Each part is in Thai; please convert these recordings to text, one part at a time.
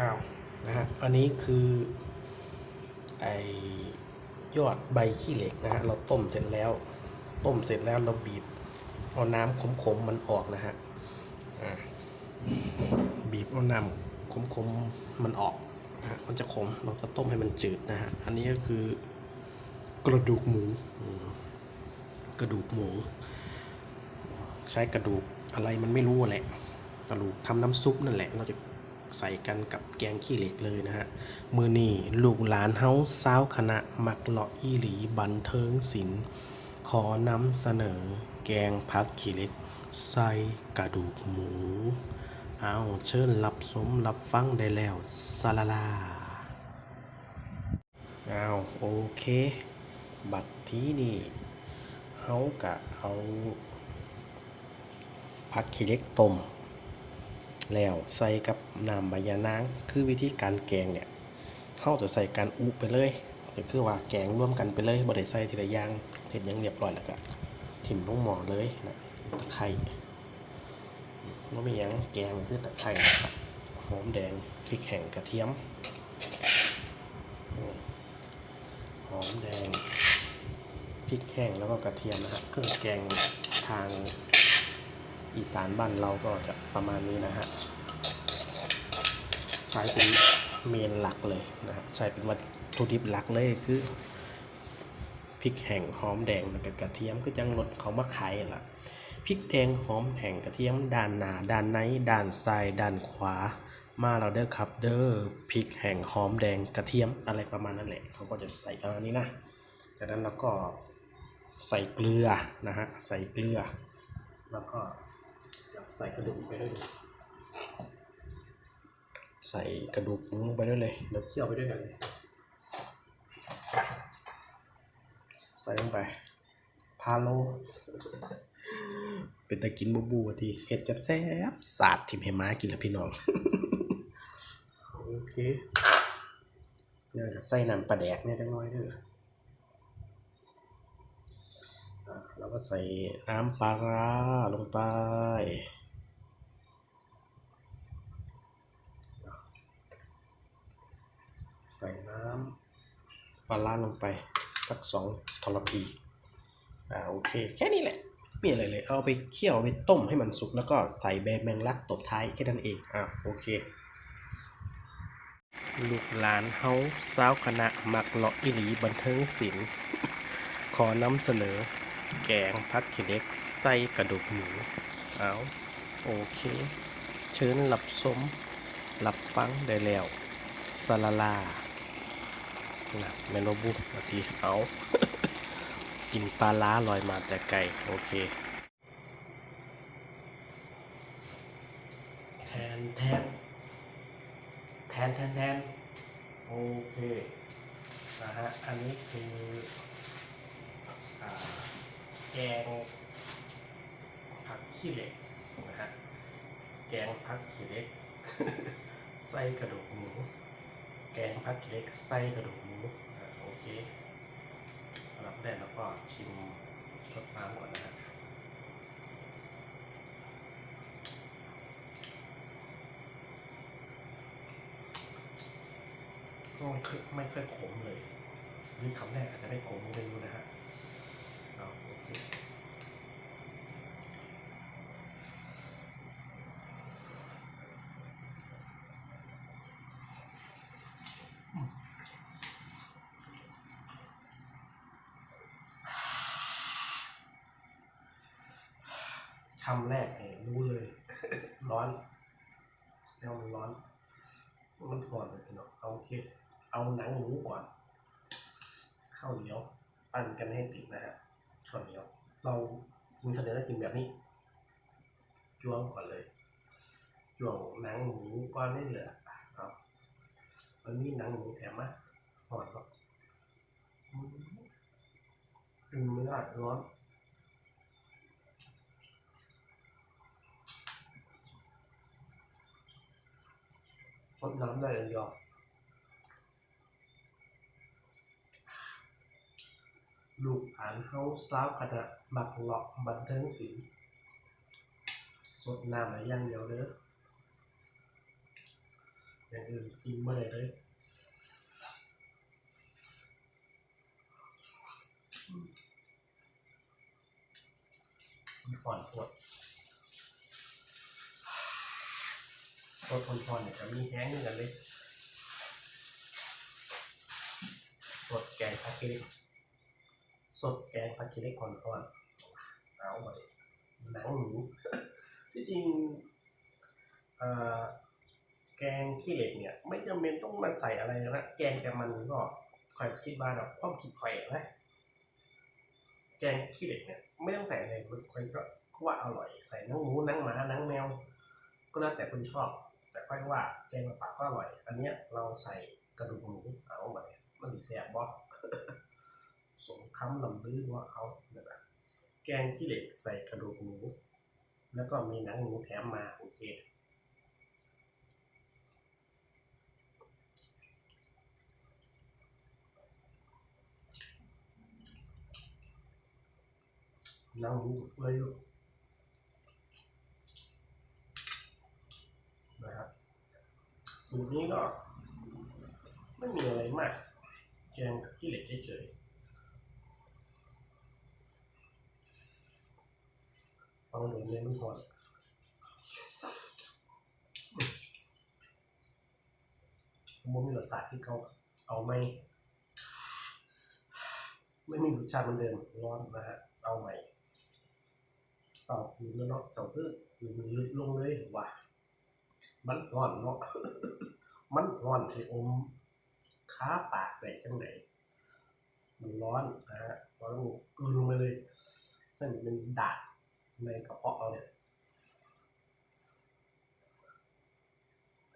อ้าวนะฮะอันนี้คือไอยอดใบขี้เหล็กนะฮะเราต้มเสร็จแล้ว ต้มเสร็จแล้วเราบีบเอาน้ำขมๆมันออกนะฮะบีบเอาน้ำขมๆมันออกนะฮะมันจะขมเราจะต้มให้มันจืดนะฮะอันนี้ก็คือกระดูกหมู กระดูกหมู ใช้กระดูกอะไรมันไม่รู้แหละ กระดูกทำน้ำซุปนั่นแหละเราจะ ใส่กันกับแกงขี้เหล็กเลยนะฮะ มือนี่ลูกหลานเฮาสาวคณะมักเลาะอีหลีบันเทิงศิลป์ขอนำเสนอ แกงพักขี้เหล็ก ใส่กระดูกหมู เอาเชิญรับสมรับฟังได้แล้วซาลาลาเอาโอเค บัดทีนี่เฮากะเอาผักขี้เหล็กต้ม แล้วใส่กับน้ำใบยานาง คือวิธีการแกงเนี่ยเขาจะใส่การอุไปเลยก็คือว่าแกงร่วมกันไปเลยบ่ได้ใส่ทีละอย่างเห็ดหยังเรียบร้อยแล้วก็ถิ่มลงหม้อเลยนะตะไคร้ก็ไม่ยังแกงคือตะไคร้หอมแดงพริกแห้งกระเทียมหอมแดงพริกแห้งแล้วก็กระเทียมนะครับเครื่องแกงทาง อีสานบ้านเราก็จะประมาณนี้นะฮะใช้เป็นเมนหลักเลยนะครับใช้เป็นวัตถุดิบหลักเลยคือพริกแห้งหอมแดงแล้วก็กระเทียมก็จังรสเขามาขายล่ะพริกแดงหอมแห้งกระเทียมด้านหน้าด้านในด้านซ้ายด้านขวา มาเราเด้อครับ เด้อพริกแห้งหอมแดงกระเทียมอะไรประมาณนั้นแหละเขาก็จะใส่ประมาณนี้นะจากนั้นเราก็ใส่เกลือนะฮะใส่เกลือ แล้วก็ ใส่กระดูกไปด้วยดิใส่กระดูกหมูลงไปด้วยเลยเดี๋ยวเคี่ยวไปด้วยกันเลยใส่ลงไปพาโล เป็นตะกินบูบูทีเห็ดจับแซ่บสาดทิมให้ม้ากินแล้วพี่น้อง โอเคเดี๋ยวจะใส่น้ำปลาแดกเนี่ยจังน้อยเด้ออะแล้วก็ใส่น้ำปลาร้าลงไป ใส่น้ำปลาร้าลงไปสักสองทรพีอ่าโอเค แค่นี้แหละไม่มีอะไรเลย เอาไปเคี่ยวไปต้มให้มันสุกแล้วก็ใส่ใบแมงลักตบท้ายแค่นั้นเองอ่าโอเค ลูกหลานเฮาสาวคณะมักเลาะอิหลีบันเทิงศิลป์ขอนำเสนอ แกงพักขี้เล็กใส่กระดูกหมูเอาโอเค เชิญหลับสมหลับฟังได้แล้วสลาลา นะเมโนบุนาทีเอากินปลาล้าลอยมาแต่ไกลโอเคแทนแทนแทนแทนแทนโอเคนะฮะอันนี้คือแกงผักขี้เหล็กนะฮะแกงผักขี้เหล็กไส้กระดูกหมู แกงผักเล็กไส้กระดูกหมูโอเครับได้แล้วก็ชิมรสน้ำก่อนนะฮะก็ไม่คยไม่เคยขมเลย นี่คำแรกอาจจะได้ขมนิดนึงนะฮะเอาโอเค คำแรกเนี่ยรู้เลย ร้อน แล้วมันร้อน มันก่อนเลยพี่น้องเอาเคเอาหนังหมูก่อนข้าวเหนียวปั้นกันให้ติดนะฮะข้าวเหนียว เรากินข้าวเหนียวแล้กินแบบนี้จ้วงก่อนเลยจ้วงหนังหมูก้อนนี่เหลือครับมันมีหนังหมูแถมมาหอดครับอืมกินไม่ได้ร้อน สดน้ำได้เลยยอมลูกอ่านเฮาสาวคณะบักหลอกบันเทิงศิลป์สดน้ำอะไรอย่างเดียวเด้ออย่างอื่นกินเมื่อไรเลยมันผ่อนปวด ปวดทนผ่อนเนี่ยจะมีแห้งเหมือนกันเลย สดแกงผักกิเล็กสดแกงผักกิเล็กอ่อนๆเอาไปหนังหมูที่จริงเอ่อแกงขี้เหล็กเนี่ย ไม่จำเป็นต้องมาใส่อะไรนะแกงแต่มันก็คอยคิดว่าแบบความคิดคอยนะแกงขี้เหล็กเนี่ยไม่ต้องใส่อะไรมันคอยก็ว่าอร่อยใส่หนังหมูหนังหมาหนังแมว ก็แล้วแต่คนชอบ แต่ค่อยว่าแกงปลาก็อร่อย อันเนี้ยเราใส่กระดูกหมูเอาไปมันสิแซ่บบ่สมคำลำลือว่าเอาแบบแกงขี้เหล็กใส่กระดูกหมูแล้วก็มีหนังหมูแถมมาโอเคหนังหมูเปื่อยอยู่นะครับสู ตรนี้ก็ ไม่มีอะไรมากแกงขี้เหล็กเฉยๆเอาหนูเล่นก่อนมันมีรสชาติที่เขาเอาไม่ ไม่มีรสชาติเหมือนเดิมร้อนนะฮะเอาใหม่เป่าคืนแล้วเนาะเจ้าเพื่อคืนลึกลงเลยว่ะมันร้อนเนาะ มันร้อนที่อมค้าปากได้จังไหนมันร้อนนะฮะร้อนกลืนลงไปเลยนั่นเป็นดาดในกระเพาะเราเนี่ย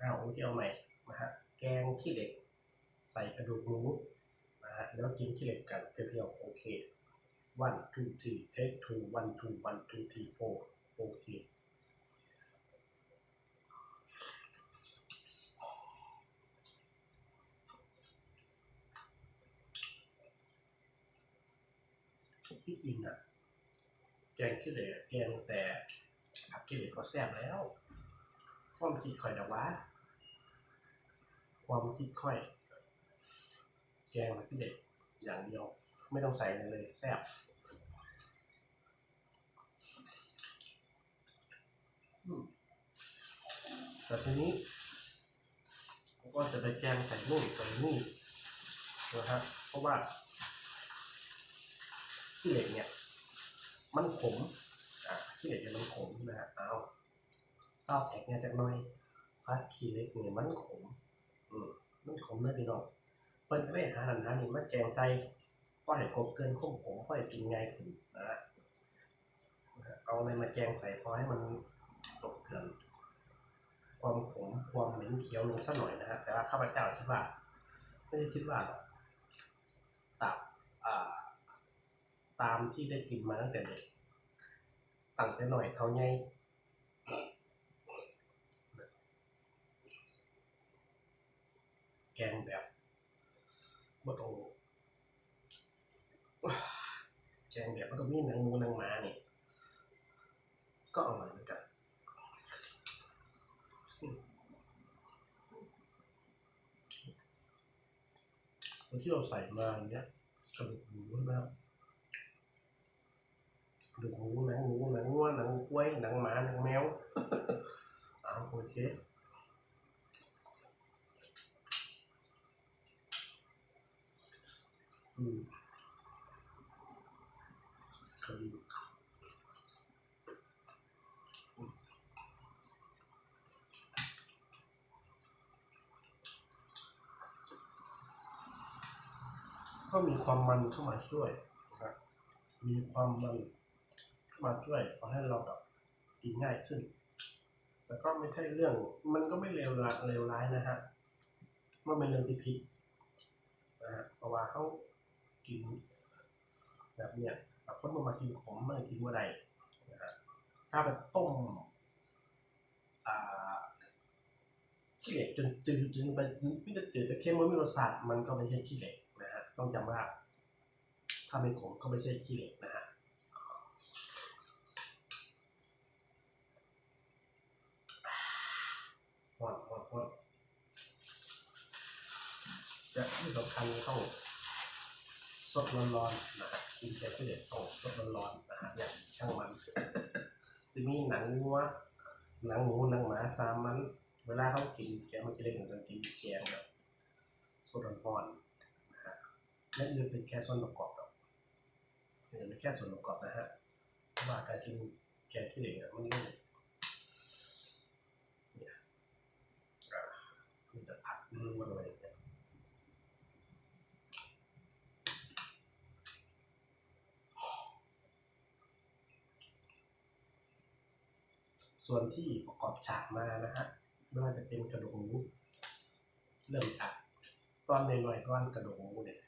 อ้าวโอเคเอาใหม่นะฮะแกงขี้เหล็ก ใส่กระดูกหมูนะฮะแล้วกินขี้เหล็กกันเพียวๆโอเค one two three take two one two one two three four โอเค ที่จริงอะ แกงขี้เหล็กแกงแต่ผักขี้เหล็กก็แซ่บแล้ว ความคิดข่อยนะวะ ความคิดข่อย แกงผักขี้เหล็กอย่างเดียว ไม่ต้องใส่อะไรเลย แซ่บแต่ทีนี้ก็จะไปแกงใส่นู่นใส่นี่นะฮะเพราะว่า ขี้เหล็กเนี่ย มันขมอ่าขี้เหล็กเนี่ยมันขมนะฮะเอาเศร้าแท็กเนี่ยจากหน้อยพัดขี้เหล็กเนี่ยมันขมอืมมันขมนะพี่น้องเพิ่นไม่หาหันหานี่มาแกงใส่ก็ให้กบเกินขมขมก็ให้กินง่ายขึ้นนะฮะนะฮะเอาอะไรมาแกงใส่พอให้มันกบเกินความขมความเหม็นเขียวลงสักหน่อยนะฮะแต่ว่าข้าพเจ้าคิดว่าไม่ได้คิดว่าหรอกตับอ่า ตามที่ได้กินมาตั้งแต่เด็กตั้งแต่หน่อยเท่าไงแกงแบบบ่ต้องแกงแบบบ่ต้องมีหนังหมูหนังหมาเนี่ยก็อร่อยเหมือนกันที่เราใส่มาเนี้ยกระดูกหมูนะครับ ดูหมูหนังหมูหนังวัวหนังควายหนังหมาหนังแมวเอาโอเคอืมก็มีความมันเข้ามาช่วยนะครับมีความมัน มาช่วยทำให้เราแบบกินง่ายขึ้น แต่ก็ไม่ใช่เรื่อง มันก็ไม่เลวร้ายเลวร้ายนะฮะมันเป็นเรื่องที่ผิดนะฮะเพราะว่าเขากิน แบบเนี้ยแต่คนมันมากินขมมันกินเมื่อใดนะฮะถ้าไปต้มอ่าขี้เหล็กจนจืดจนไปไม่จะจืดจะเข้มมันม่รสชาติมันก็ไม่ใช่ขี้เหล็กนะฮะต้องจำว่าถ้าไม่ขมก็ไม่ใช่ขี้เหล็กนะฮะ ฮอดฮอดฮอด จะที่สำคัญต้องสดร้อนๆนะฮะกินแกงเหล็กต้องสดร้อนๆนะฮะอย่างช่างมันจะมีหนังวัวหนังหมูหนังหมาสามมัน เวลาเขากินแกงมันจะได้เหมือนกันกินแกงแบบสดร้อนๆนะฮะและอื่นเป็นแค่ส่วนประกอบครับนี่เป็นแค่ส่วนประกอบนะฮะเพราะว่าการกินแกงขี้เหล็กเนี่ยมันไม่เนี่ยอ่ามันจะผัดล้วนๆเลยเนี่ย ส่วนที่ประกอบฉากมานะฮะไม่ว่าจะเป็นกระดูกหมูเริ่มจากตอนหน่อยๆก้อนกระดูกหมูเนี่ย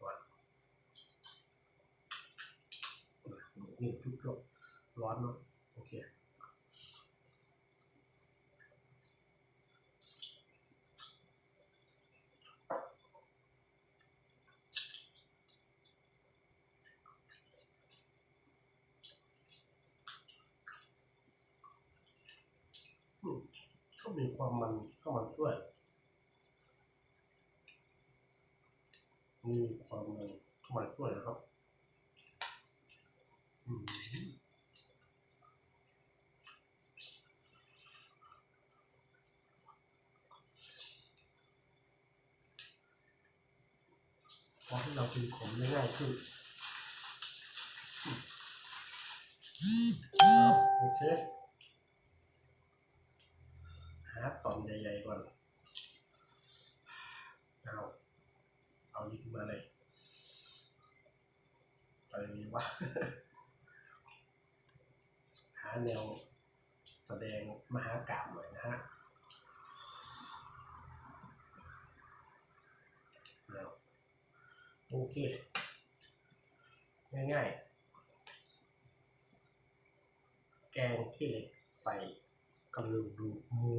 ก่อนนี่ชุบจบร้อนเนาะโอเคอืมก็ มีความมันเข้ามาช่วย มีความมันเข้ามาช่วยนะครับอืมพอให้เรากินขมได้ง่ายขึ้นอืมเอโอเค หาตอนใหญ่ๆก่อน เอา เอานี่ขึ้นมาเลยอะไรนี้ วะหาแนวแสดงมหากาบหน่อยนะฮะโอเค ง่ายๆ แกงขี้เหล็กใส่กระดูกหมู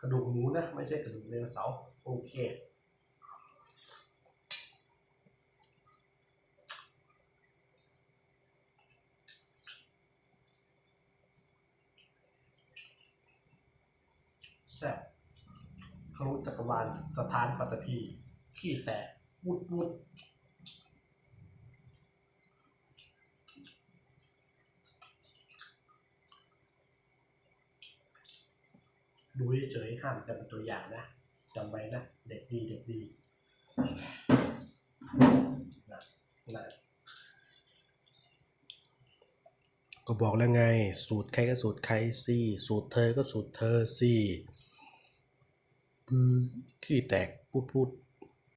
กระดูกหมูนะ ไม่ใช่กระดูกไดโนเสาร์โอเค แซ่บ ทะลุจักรวาลสถานปัตตภีขี้แตกวุดวุดดูเฉยๆห้ามจำตัวอย่างนะจำไว้นะเด็กดีเด็กดีนะนะก็บอกแล้วไง สูตรใครก็สูตรใครสิสูตรเธอก็สูตรเธอสิ ปือขี้แตกพูดพูด